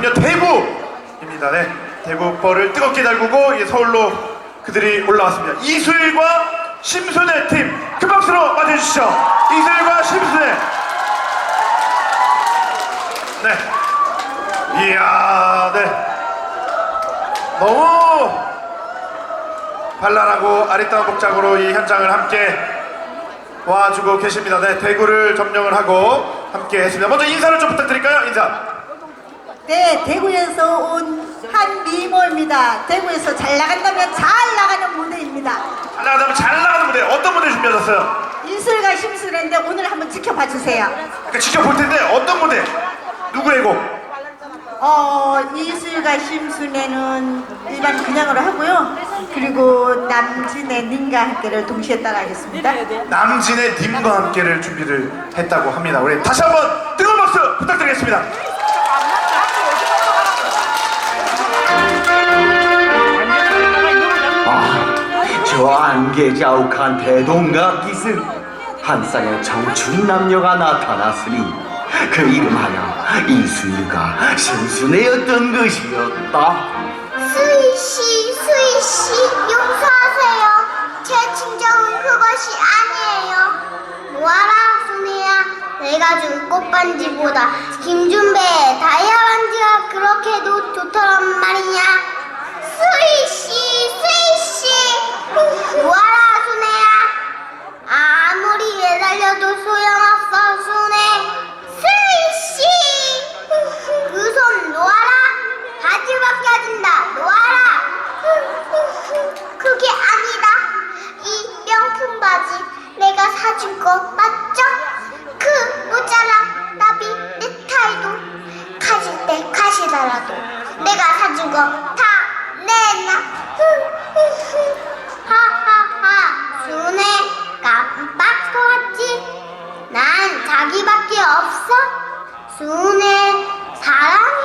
장소는요 대구입니다. 네, 대구 벌을 뜨겁게 달구고 서울로 그들이 올라왔습니다. 이수일과 심순애 팀큰 박수로 맞아주시죠. 이수일과 심순애. 네. 이야, 네. 너무 발랄하고 아리따운 복장으로 이 현장을 함께 와주고 계십니다. 네, 대구를 점령을 하고 함께 했습니다. 먼저 인사를 좀 부탁드릴까요? 인사. 네, 대구에서 온 한미모입니다. 대구에서 잘 나간다면 잘 나가는 무대입니다. 잘 나가다면 잘 나가는 무대. 어떤 무대 준비하셨어요? 이슬과 심술인데 오늘 한번 지켜봐 주세요. 그러니까 지켜볼 텐데 어떤 무대? 누구의 곡? 어, 이슬과 심순애는 일반 그냥으로 하고요. 그리고 남진의 님과 함께를 동시에 따라하겠습니다. 남진의 님과 함께를 준비를 했다고 합니다. 우리 다시 한번 뜨거운 박수 부탁드리겠습니다. 저 안개자욱한 대동각 기승 한 쌍의 청춘 남녀가 나타났으니 그 이름하여 이수일과 심순애였던 것이었다. 수희 씨, 수희 씨, 용서하세요. 제 친정은 그것이 아니에요. 놓아라, 순이야. 내가 준 꽃반지보다 김준배의 다이아 반지가 그렇게도 좋더란 말이냐. 수희 씨, 가시더라도 내가 사준 거 다 내놔. 하하하. 순해 깜빡거렸지. 난 자기밖에 없어. 순해 사랑해.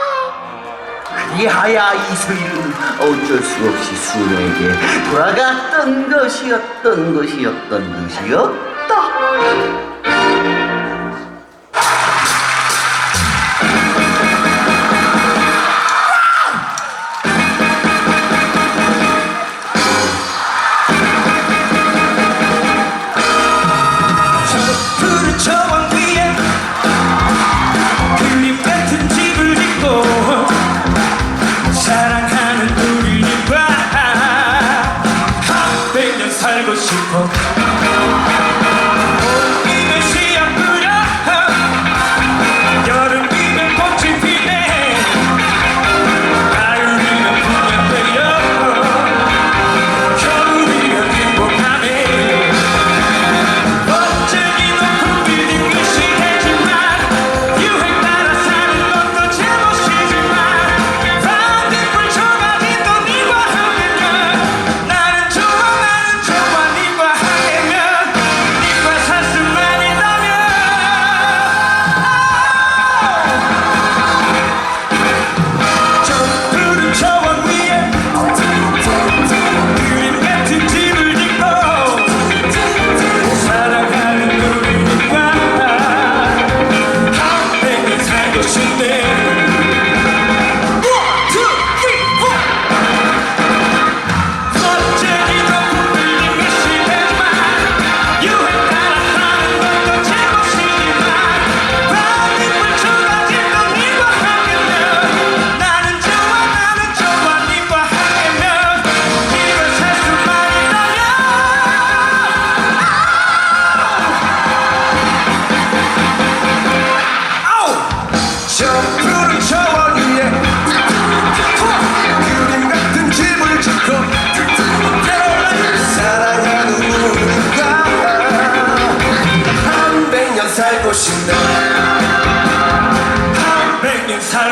그리하여 이수일은 어쩔 수 없이 순애에게 돌아갔던 것이었던 것이었던 것이었다. 어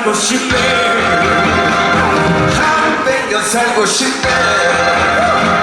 살고 싶네. 한 백년 살고 싶네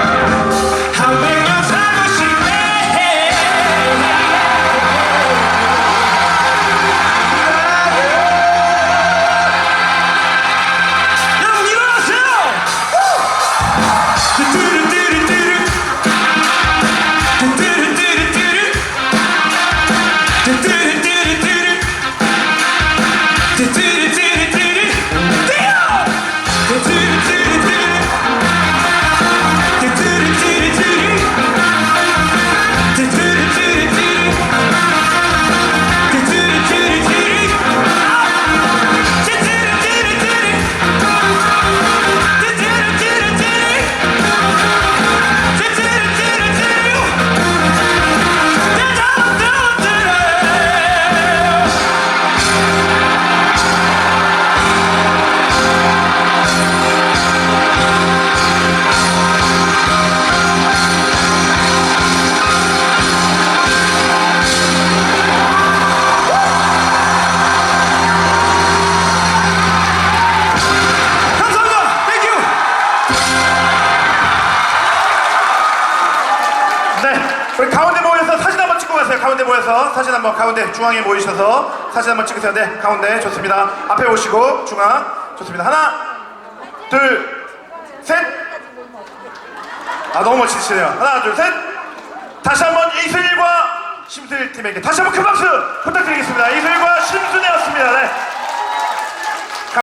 네, 우리 가운데 모여서 사진 한번 찍고 가세요. 가운데 모여서 사진 한번 가운데 중앙에 모이셔서 사진 한번 찍으세요. 네, 가운데 좋습니다. 앞에 오시고 중앙 좋습니다. 하나, 둘, 셋. 아 너무 멋지시네요. 하나, 둘, 셋. 다시 한번 이슬과 심슬 팀에게 다시 한번 큰 박수 부탁드리겠습니다. 이슬과 심순이었습니다. 네.